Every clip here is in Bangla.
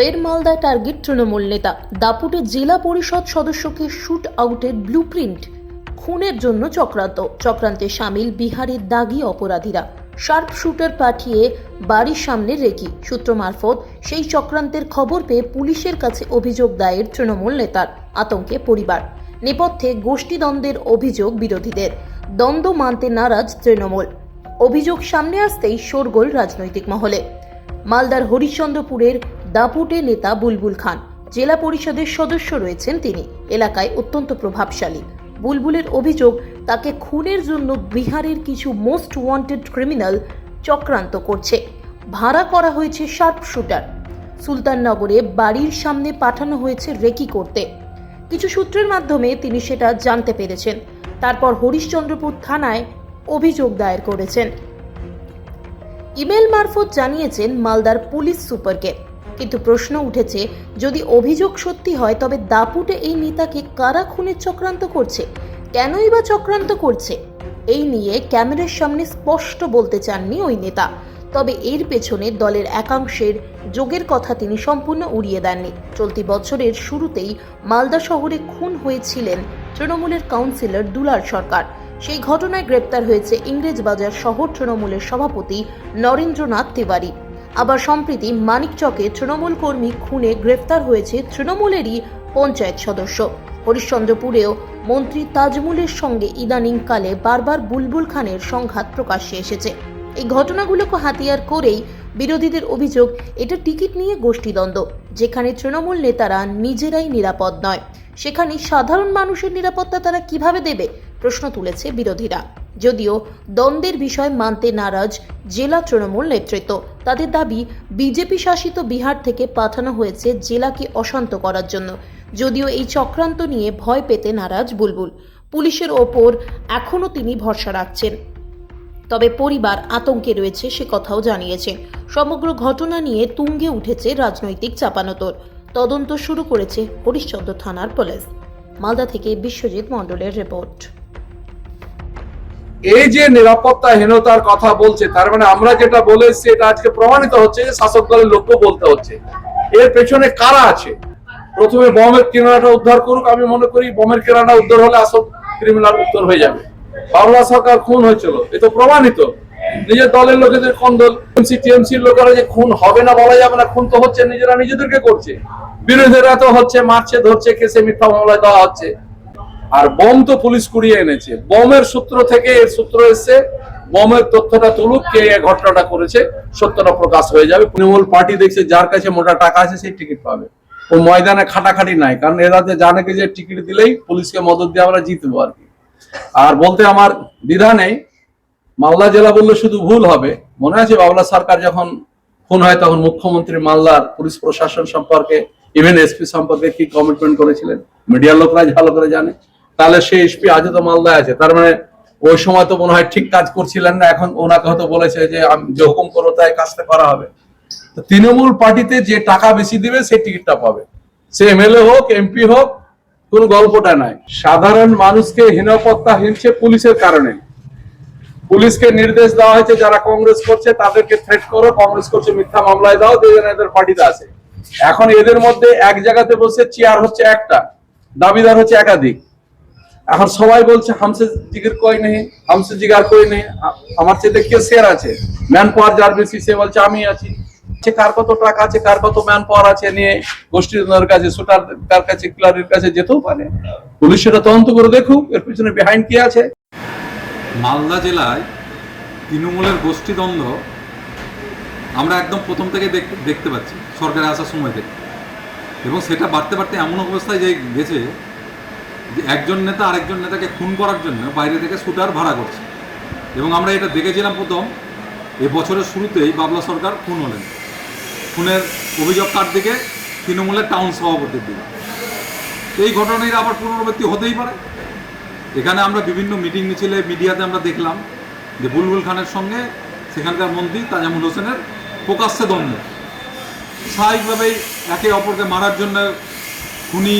ফের মালদা টার্গেট তৃণমূল নেতা। দাপুটে জেলা পরিষদ সদস্যকে শুট আউটের ব্লুপ্রিন্ট। খুনের জন্য চক্রান্ত। চক্রান্তে সামিল বিহারের দাগি অপরাধীরা। শার্প শুটার পাঠিয়ে বাড়ির সামনে রেখি সূত্র মারফত সেই চক্রান্তের খবর পেয়ে পুলিশের কাছে অভিযোগ দায়ের তৃণমূল নেতার, আতঙ্কে পরিবার। নেপথ্যে গোষ্ঠীদ্বন্দ্বের অভিযোগ বিরোধীদের। দ্বন্দ্ব মানতে নারাজ তৃণমূল। অভিযোগ সামনে আসতেই শোরগোল রাজনৈতিক মহলে। মালদার হরিশ্চন্দ্রপুরের দাপুটে নেতা বুলবুল খান। জেলা পরিষদের সদস্য রয়েছেন তিনি। এলাকায় অত্যন্ত প্রভাবশালী। বুলবুলের অভিযোগ, তাকে খুনের জন্য বিহারের কিছু মোস্ট ওয়ান্টেড ক্রিমিনাল চক্রান্ত করছে। ভাড়া করা হয়েছে শার্প শুটার। সুলতাননগরে বাড়ির সামনে পাঠানো হয়েছে রেকি করতে। কিছু সূত্রের মাধ্যমে তিনি সেটা জানতে পেরেছেন। তারপর হরিশ্চন্দ্রপুর থানায় অভিযোগ দায়ের করেছেন। ইমেল মারফত জানিয়েছেন মালদার পুলিশ সুপারকে। কিন্তু প্রশ্ন উঠেছে, যদি অভিযোগ সত্যি হয়, তবে দাপুটে এই নেতাকে কারা খুনের চক্রান্ত করছে? কেনই বা চক্রান্ত করছে? এই নিয়ে ক্যামেরার সামনে স্পষ্ট বলতে চাননি ওই নেতা। তবে এর পেছনে দলের একাংশের যোগের কথা তিনি সম্পূর্ণ উড়িয়ে দেননি। চলতি বছরের শুরুতেই মালদা শহরে খুন হয়েছিলেন তৃণমূলের কাউন্সিলর দুলার সরকার। সেই ঘটনায় গ্রেপ্তার হয়েছে ইংরেজবাজার শহর তৃণমূলের সভাপতি নরেন্দ্রনাথ তিওয়ারি। আবার সম্প্রতি মানিকচকে তৃণমূল কর্মী খুনে গ্রেফতার হয়েছে তৃণমূলেরই পঞ্চায়েত সদস্য। হরিশ্চন্দ্রপুরেও মন্ত্রী তাজমুলের সঙ্গে ইদানিংকালে বারবার বুলবুল খানের সংঘাত প্রকাশ্যে এসেছে। এই ঘটনাগুলোকে হাতিয়ার করেই বিরোধীদের অভিযোগ, এটা টিকিট নিয়ে গোষ্ঠীদ্বন্দ্ব, যেখানে তৃণমূল নেতারা নিজেরাই নিরাপদ নয়। সেখানে সাধারণ মানুষের নিরাপত্তা তারা কীভাবে দেবে? প্রশ্ন তুলেছে বিরোধীরা। যদিও দ্বন্দ্বের বিষয় মানতে নারাজ জেলা তৃণমূল নেতৃত্ব। তাদের দাবি, বিজেপি শাসিত বিহার থেকে পাঠানো হয়েছে জেলাকে অশান্ত করার জন্য। যদিও এই চক্রান্ত নিয়ে ভয় পেতে নারাজ বুলবুল। পুলিশের ওপর এখনও তিনি ভরসা রাখছেন। তবে পরিবার আতঙ্কে রয়েছে সে কথাও জানিয়েছে। সমগ্র ঘটনা নিয়ে তুঙ্গে উঠেছে রাজনৈতিক চাপানোতর। তদন্ত শুরু করেছে হরিশ্চন্দ্র থানার পুলিশ। মালদা থেকে বিশ্বজিৎ মণ্ডলের রিপোর্ট। এই যে নিরাপত্তাহীনতার কথা বলছে, তার মানে আমরা যেটা বলে এসেছি, এটা আজকে প্রমাণিত হচ্ছে যে শাসক দলের লোককে বলতে হচ্ছে। এর পেছনে কারা আছে? প্রথমে বমের কেনাটা উদ্ধার করুক, আমি মনে করি বমের কেনাটা উদ্ধার হলে আসল ক্রিমিনাল উত্তর হয়ে যাবে। বাংলা সরকার খুন হয়েছিল, এ তো প্রমাণিত। নিজের দলের লোকেদের কোন দল টিএমসি, টিএমসির লোকেরা যে খুন হবে না বলা যাবে না, খুন তো হচ্ছে, নিজেরা নিজেদেরকে করছে। বিরোধীরা তো হচ্ছে, মারছে, ধরছে, কেসে মিথ্যা মামলায় দেওয়া হচ্ছে। আর বম তো পুলিশ কুড়িয়ে এনেছে। বমের সূত্র থেকে এর সূত্র এসছে, বমের তথ্যটা তুলুক, কে ঘটনাটা করেছে, সত্যটা প্রকাশ হয়ে যাবে। তৃণমূল পার্টি দেখছে যার কাছে মোটা টাকা আছে, সেই টিকিট পাবে। ও ময়দানে খাটাখাটি নাই, কারণ এরা যে জানে যে টিকিট দিলেই পুলিশকে মদত দিয়ে আমরা জিতবো আর কি। আর বলতে আমার দ্বিধা নেই, মালদা জেলা বললে শুধু ভুল হবে। মনে আছে বাবলা সরকার যখন খুন হয়, তখন মুখ্যমন্ত্রী মালদার পুলিশ প্রশাসন সম্পর্কে ইভেন এসপি সম্পর্কে কি কমিটমেন্ট করেছিলেন? মিডিয়ার লোকরা ভালো করে জানে। তাহলে সেই এসপি আজও তো মালদায় আছে। তার মানে ওই সময় তো মনে হয় ঠিক কাজ করছিলেন না, এখন ওনাকে হয়তো বলেছে যে আমি যে হুকুম করো তাই কাজটা করা হবে। তৃণমূল পার্টিতে যে টাকা বেশি দিবে, সেই টিকিটটা পাবে। সে এমএলএ হোক, এমপি হোক, কোন গল্পটা নাই। সাধারণ মানুষকে হীনপত্তা হিনছে পুলিশের কারণে। পুলিশকে নির্দেশ দেওয়া হয়েছে, যারা কংগ্রেস করছে তাদেরকে থ্রেট করো, কংগ্রেস করছে মিথ্যা মামলায় দাও যে এদের পার্টিতে আছে এখন এদের মধ্যে এক জায়গাতে বসে চেয়ার হচ্ছে একটা, দাবিদার হচ্ছে একাধিক। এখন সবাই বলছে, হামসে জিগির কই নেই, হামসে জিগার কই নেই। আমার চেয়ে কে শেয়ার আছে। ম্যান পাওয়ার যার বেশি, সে বলছে আমি আছি। সে কার কত টাকা আছে, কার কত ম্যান পাওয়ার আছে নিয়ে গোষ্ঠীর কাছে সুটার কার কাছে, ক্লারের কাছে যেতেও পারে। পুলিশ সেটা তদন্ত করে দেখুক, এর পিছনে বিহাইন্ড কি আছে। মালদা জেলায় তৃণমূলের গোষ্ঠীদ্বন্দ্ব আমরা একদম প্রথম থেকে দেখতে পাচ্ছি, সরকারে আসার সময় থেকে। এবং সেটা বাড়তে বাড়তে এমন অবস্থায় যে গেছে একজন নেতা আরেকজন নেতাকে খুন করার জন্য বাইরে থেকে শুটার ভাড়া করছে। এবং আমরা এটা দেখেছিলাম প্রথম এই বছরের শুরুতেই বাবলা সরকার খুন হলেন। খুনের অভিযোগ কার দিকে? তৃণমূলের টাউন সভাপতির দিকে। এই ঘটনার আবার পুনরাবৃত্তি হতেই পারে। এখানে আমরা বিভিন্ন মিটিং মিছিলে, মিডিয়াতে আমরা দেখলাম যে বুলবুল খানের সঙ্গে সেখানকার মন্ত্রী তাজামুল হোসেনের প্রকাশ্যে দ্বন্দ্ব। স্বাভাবিকভাবেই একে অপরকে মারার জন্য খুনি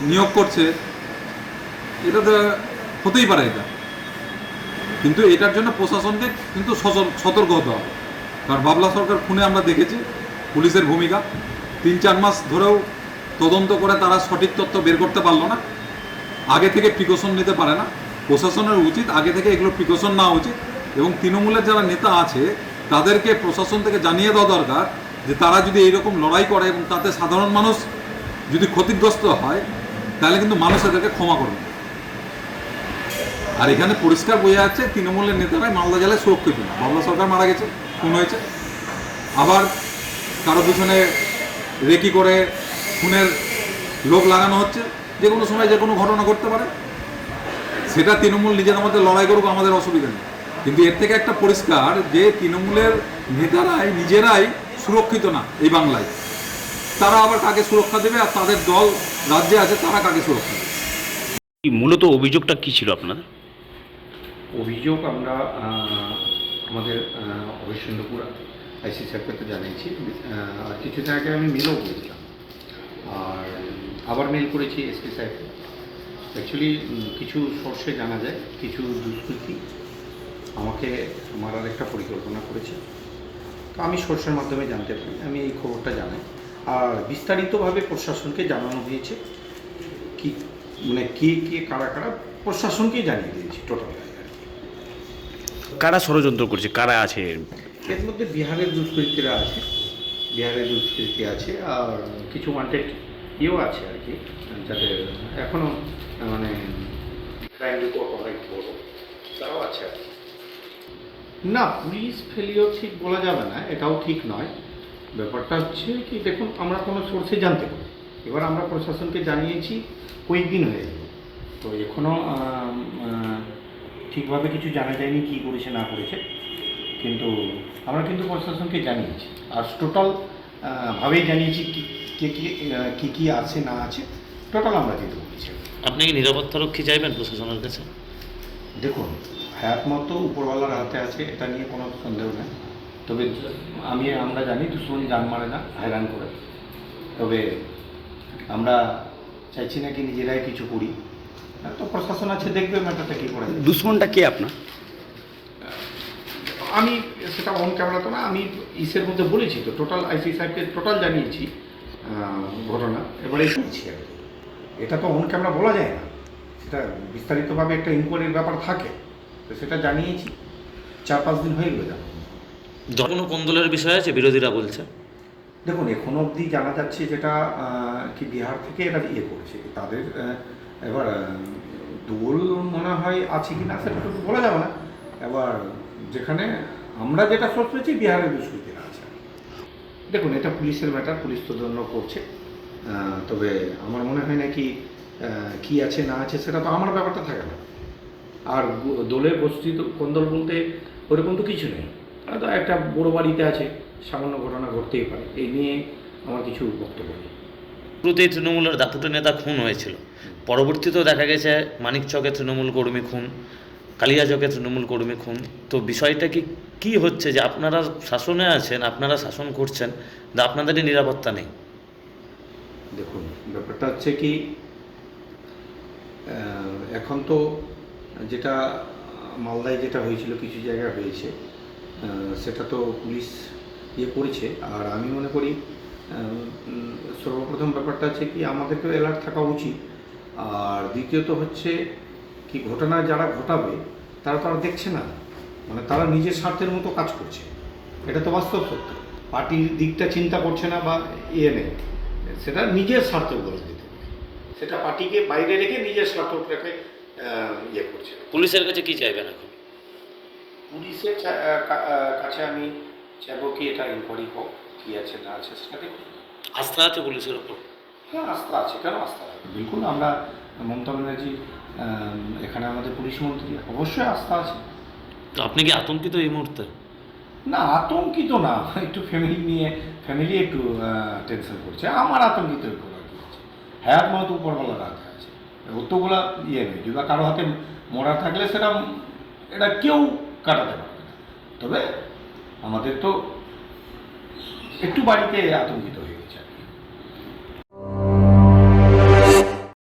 নিয়োগ করছে এটা তো হতেই পারে এটা। কিন্তু এটার জন্য প্রশাসনকে কিন্তু সতর্ক হতে হবে। কারণ বাবলা সরকার খুনে আমরা দেখেছি, পুলিশের ভূমিকা। তিন চার মাস ধরেও তদন্ত করে তারা সঠিক তথ্য বের করতে পারল না। আগে থেকে প্রিকশন নিতে পারে না। প্রশাসনের উচিত আগে থেকে এগুলো প্রিকশন নেওয়া উচিত। এবং তৃণমূলের যারা নেতা আছে, তাদেরকে প্রশাসন থেকে জানিয়ে দেওয়া দরকার যে তারা যদি এইরকম লড়াই করে এবং তাতে সাধারণ মানুষ যদি ক্ষতিগ্রস্ত হয়, তাহলে কিন্তু মানুষ এদেরকে ক্ষমা করবে। আর এখানে পরিষ্কার বোঝা যাচ্ছে তৃণমূলের নেতারাই মালদা জেলায় সুরক্ষিত না। সরকার মারা গেছে, খুন হয়েছে। আবার কারও পিছনে রেকি করে খুনের লোক লাগানো হচ্ছে, যে কোনো সময় যে কোনো ঘটনা ঘটতে পারে। সেটা তৃণমূল নিজেদের মধ্যে লড়াই করুক, আমাদের অসুবিধা নেই। কিন্তু এর থেকে একটা পরিষ্কার যে তৃণমূলের নেতারাই নিজেরাই সুরক্ষিত না এই বাংলায়। তারা আবার কাকে সুরক্ষা দেবে আর তাদের দল রাজ্যে আছে, তারা কাকে সুরক্ষা দেবে? মূলত অভিযোগটা কি ছিল আপনাদের? অভিযোগ আমরা আমাদের অবৈষ্ণবপুর আইসি স্যারকে তো জানিয়েছি। আর কিছুদিন আগে আমি মেলও করেছিলাম। আর আবার মেল করেছি এসপি সাহেবকে অ্যাকচুয়ালি কিছু সোর্সে জানা যায়, কিছু দুষ্কৃতি আমাকে মারার একটা পরিকল্পনা করেছে। তো আমি সোর্সের মাধ্যমে জানতে পারি, আমি এই খবরটা জানাই। আর বিস্তারিতভাবে প্রশাসনকে জানানো হয়েছে, কি মানে কে কে, কারা কারা, প্রশাসনকেই জানিয়ে দিয়েছি টোটাল কারা ষড়যন্ত্র করছে? কারা আছে? এর মধ্যে বিহারের দুষ্কৃতীরা আছে। বিহারের দুষ্কৃতী আছে আর কিছু ওয়ান্টেড ইয়েও আছে আর কি যাতে এখনও মানে ক্রাইম রিপোর্ট অনেক বড় তারাও আছে আর কি। না পুলিশ ফেলিও ঠিক বলা যাবে না, এটাও ঠিক নয়। ব্যাপারটা হচ্ছে কি, দেখুন, আমরা কোনো সোর্সে জানতে পারি। এবার আমরা প্রশাসনকে জানিয়েছি, কয়েকদিন হয়ে তো এখনও ঠিকভাবে কিছু জানা যায়নি কী করেছে না করেছে। কিন্তু আমরা কিন্তু প্রশাসনকে জানিয়েছি। আর টোটাল ভাবেই জানিয়েছি কি কে কী কী আছে না আছে। টোটাল আমরা কিন্তু বলেছি। আপনি কি নিরাপত্তা রক্ষী চাইবেন প্রশাসনের কাছে? দেখুন হায়াত মতো উপরওয়ালার হাতে আছে এটা নিয়ে কোনো সন্দেহ নেই। তবে আমি আমরা জানি দুশ্মন জান মারে না হয়রান করে। তবে আমরা চাইছি না কি নিজেরাই কিছু করি। তো প্রশাসন আছে দেখবে ম্যাটারটা কী করে দুশ্মনটা কে আপনার? আমি সেটা অন ক্যামেরা তো না আমি ইসের মধ্যে বলেছি তো টোটাল আইসি সাহেবকে টোটাল জানিয়েছি ঘটনা। এবারে শুনছি আর কি এটা তো অন ক্যামেরা বলা যায় না। সেটা বিস্তারিতভাবে একটা ইনকোয়ারির ব্যাপার থাকে তো সেটা জানিয়েছি। চার পাঁচ দিন হয়ে গেল জানো। কোনো কোন্দলের বিষয় আছে বিরোধীরা বলছে? দেখুন এখন অবধি জানা যাচ্ছে যেটা কি বিহার থেকে এরা ইয়ে করছে তাদের এবার দোল মনে হয় আছে কি না সেটা তো বলা যাবে না। এবার যেখানে আমরা যেটা সোর্স পেয়েছি বিহারের দুষ্কৃতীরা আছে। দেখুন এটা পুলিশের ম্যাটার পুলিশ তদন্ত করছে। তবে আমার মনে হয় আহ, কি আছে না আছে সেটা তো আমার ব্যাপারটা থাকে না। আর দোলের গোষ্ঠী কোন্দল বলতে ওরকম তো কিছু নেই। একটা বড় বাড়িতে আছে সামান্য ঘটনা ঘটতেই পারে। এই নিয়ে আমার কিছু বক্তব্য নেই। শুরুতেই তৃণমূলের দাপুটে নেতা খুন হয়েছিল। পরবর্তীতেও দেখা গেছে মানিক চকে তৃণমূল কর্মী খুন কালিয়াচকে তৃণমূল কর্মী খুন। তো বিষয়টা কি কি হচ্ছে যে আপনারা শাসনে আছেন, আপনারা শাসন করছেন কিন্তু আপনাদেরই নিরাপত্তা নেই। দেখুন, ব্যাপারটা হচ্ছে কি এখন তো যেটা মালদায় যেটা হয়েছিল, কিছু জায়গায় হয়েছে সেটা তো পুলিশ ইয়ে করেছে। আর আমি মনে করি সর্বপ্রথম ব্যাপারটা হচ্ছে কি আমাদেরকেও অ্যালার্ট থাকা উচিত। আর দ্বিতীয়ত হচ্ছে কি ঘটনা যারা ঘটাবে তারা তো আর দেখছে না। মানে তারা নিজের স্বার্থের মতো কাজ করছে। এটা তো বাস্তব সত্য। পার্টির দিকটা চিন্তা করছে না বা ইয়ে নেই। সেটা নিজের স্বার্থ বলে দিতে সেটা পার্টিকে বাইরে রেখে নিজের স্বার্থ রেখে ইয়ে করছে। পুলিশের কাছে কি চাইবেন এখন? পুলিশের কাছে আমি চাইব কি এটা ইনকোয়ারি হোক কী আছে না আছে সেটা দেখুন আস্থা আছে পুলিশের ওপর? হ্যাঁ আস্থা আছে। কেন আস্থা আছে? বিলকুল আমরা মমতা ব্যানার্জি এখানে আমাদের পুলিশ মন্ত্রী অবশ্যই আস্থা আছে। তো আপনি কি আতঙ্কিত এই মুহূর্তে? না আতঙ্কিত না। একটু ফ্যামিলি নিয়ে ফ্যামিলি একটু টেনশন করছে। আমার আতঙ্কিত কি আছে হ্যাঁ মতো উপরবেলার হাতে আছে। অতগুলা ইয়ে নেই। যদি কারও হাতে মরা থাকলে সেটা এটা কেউ কাটাতে পারবে না। তবে আমাদের তো একটু বাড়িতে আতঙ্কিত।